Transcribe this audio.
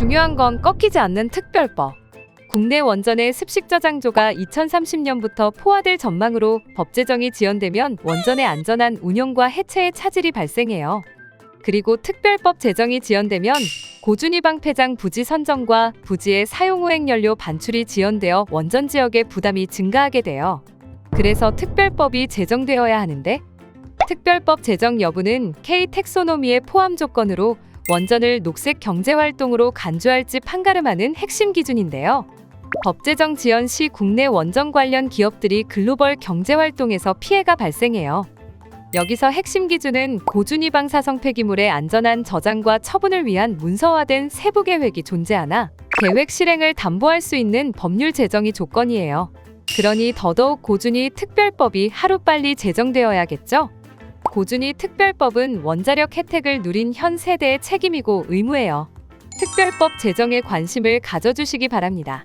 중요한 건 꺾이지 않는 특별법. 국내 원전의 습식 저장조가 2030년부터 포화될 전망으로 법 제정이 지연되면 원전의 안전한 운영과 해체에 차질이 발생해요. 그리고 특별법 제정이 지연되면 고준위방 폐장 부지 선정과 부지의 사용 후행 연료 반출이 지연되어 원전 지역의 부담이 증가하게 돼요. 그래서 특별법이 제정되어야 하는데 특별법 제정 여부는 K 텍소노미의 포함 조건으로 원전을 녹색 경제 활동으로 간주할지 판가름하는 핵심 기준인데요. 법 제정 지연 시 국내 원전 관련 기업들이 글로벌 경제 활동에서 피해가 발생해요. 여기서 핵심 기준은 고준위방 사성 폐기물의 안전한 저장과 처분을 위한 문서화된 세부 계획이 존재하나 계획 실행을 담보할 수 있는 법률 제정이 조건이에요. 그러니 더더욱 고준위 특별법이 하루빨리 제정되어야겠죠? 고준위 특별법은 원자력 혜택을 누린 현 세대의 책임이고 의무예요. 특별법 제정에 관심을 가져주시기 바랍니다.